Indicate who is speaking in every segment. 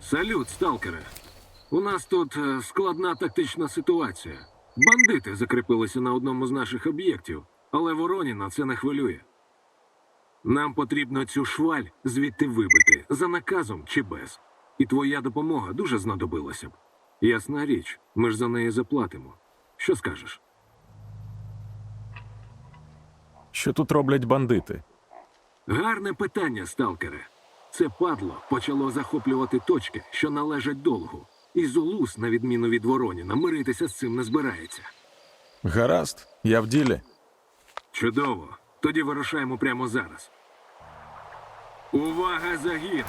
Speaker 1: Салют, сталкере. У нас тут е, складна тактична ситуація. Бандити закріпилися на одному з наших об'єктів, але Вороніна це не хвилює. Нам потрібно цю шваль звідти вибити за наказом чи без. І твоя допомога дуже знадобилася б. Ясна річ, ми ж за неї заплатимо. Що скажеш?
Speaker 2: Що тут роблять бандити?
Speaker 1: Гарне питання, сталкере. Це падло почало захоплювати точки, що належать долгу. І Зулус, на відміну від Вороніна, миритися з цим не збирається.
Speaker 2: Гаразд, я в ділі.
Speaker 1: Чудово. Тоді вирушаємо прямо зараз. Увага, загін!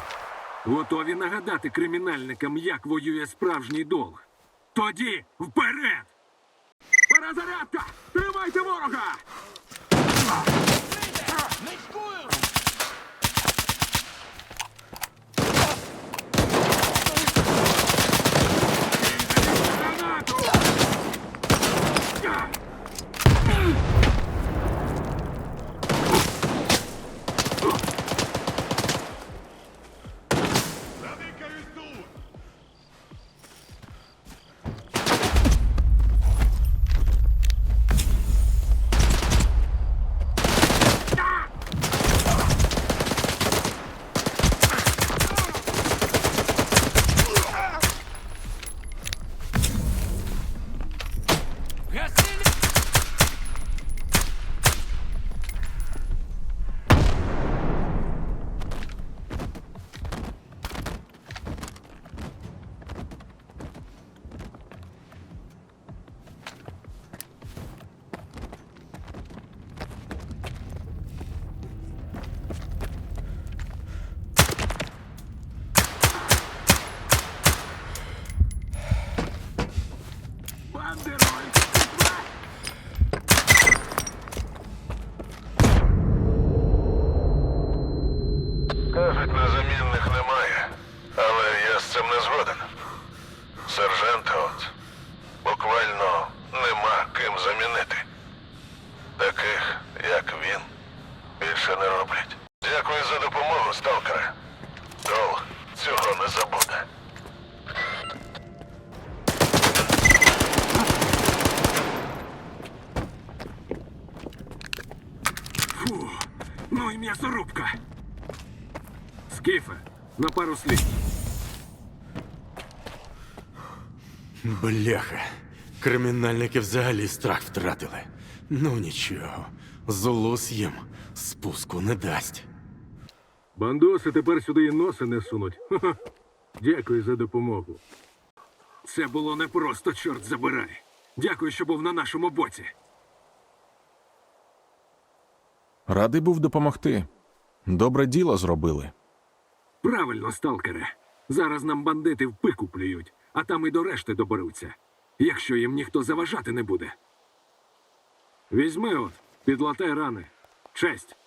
Speaker 1: Готові нагадати кримінальникам, як воює справжній долг. Тоді вперед! Перезарядка! Тримайте ворога!
Speaker 3: Кажуть, незамінних немає, але я з цим не згоден. Сержанта от буквально нема ким замінити. Таких, як він, більше не роблять. Дякую за допомогу, сталкере. Дол цього не забуде.
Speaker 1: Фу, ну і м'ясорубка. Скіфе, на пару слів.
Speaker 4: Бляха. Кримінальники взагалі страх втратили. Ну нічого. Зулус їм спуску не дасть.
Speaker 1: Бандоси тепер сюди і носи не сунуть. Ха-ха. Дякую за допомогу. Це було не просто, чорт забирай. Дякую, що був на нашому боці.
Speaker 2: Радий був допомогти. Добре діло зробили.
Speaker 1: Правильно, сталкере. Зараз нам бандити в пику плюють, а там і до решти доберуться. Якщо їм ніхто заважати не буде. Візьми от, підлатай рани. Честь.